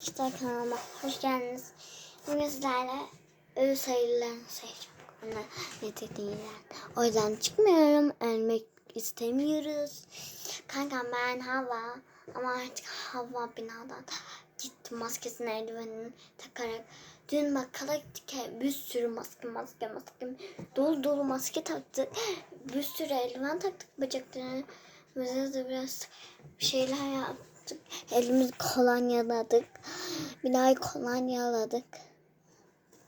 İşte kanalıma hoş geldiniz. Bugün sizlerle ölü sayılarını sayacağım. Ona ne dediğiyle. O yüzden çıkmıyorum. Ölmek istemiyoruz. Kankam ben Hava. Ama artık Hava binadan gitti. Maskesini eldivenini takarak. Dün bakkala gittik. Bir sürü maske maske maske. Dolu dolu maske taktık. Bir sürü eldiven taktık bacaklarına. Bize de biraz bir şeyler yaptık. Elimizi kolonyaladık. Daha kolonyaladık.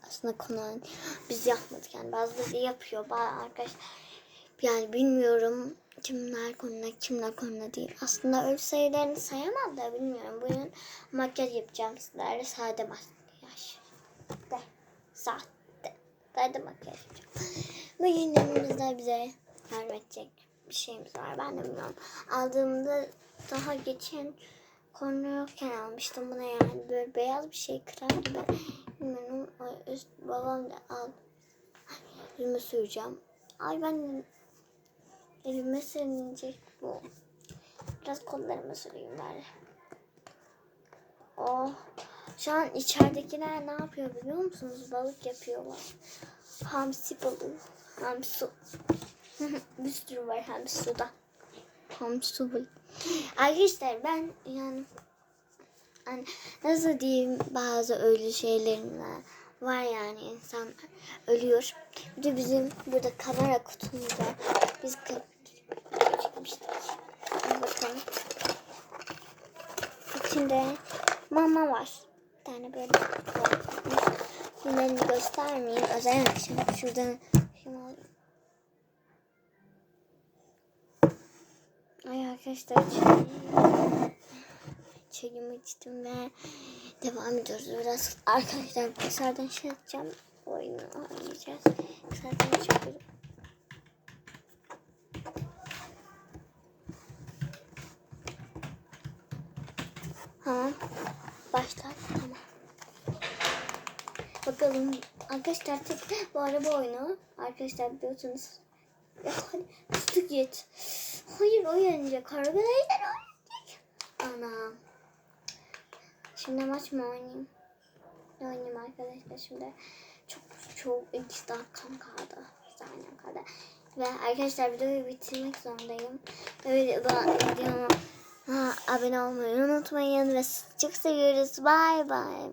Aslında kolonya biz yapmadık yani bazıları yapıyor. Bazı arkadaş yani bilmiyorum kimler konuda kimler konuda değil. Aslında öyle sayılarını sayamam da bilmiyorum. Bugün makyaj yapacağım sizlerle sade makyaj. De, sade. Sade makyaj yapacağım. Bugün yanımızda bize yardım edecek bir şeyimiz var. Ben de bilmiyorum. Aldığımda daha geçen konu yokken almıştım buna yani böyle beyaz bir şey kırardı ben bilmiyorum o üst babam da aldı elime süreceğim. Ay ben elime sürünecek bu. Biraz kollarıma süreyim bari. Oh. Şu an içeridekiler ne yapıyor biliyor musunuz? Balık yapıyorlar. Hamsi balığı. Hamsi bir sürü var hamsi suda hamsi balığı Arkadaşlar ben yani hani nasıl diyeyim bazı ölü şeylerin var, var yani insan ölüyor. Bir de bizim burada kamera kutumuz var. Biz çekmiştik. Bakın. İçinde mama var. Bir tane böyle var. Bunları göstermeyeyim. Özellikle şimdi şuradan şunu Ay arkadaşlar çayım, çayımı içtim ve devam ediyoruz. Biraz arkadaşlar kısadan şey yapacağım. Oyunu oynayacağız. Kısadan çıkıyorum. Tamam. Başlar. Tamam. Bakalım. Arkadaşlar tek bu araba oyunu. Arkadaşlar biliyorsunuz. Fıstık git. Hayır o yenecek. Arkadaşlar o. Ana. Şimdi maç mı oynayayım? Ne oynayayım arkadaşlar şimdi? Çok çok iki dakikam kaldı. Bir kaldı. Ve arkadaşlar videoyu bitirmek zorundayım. Öyle videoma abone olmayı unutmayın ve çok seviyoruz. Bye bye.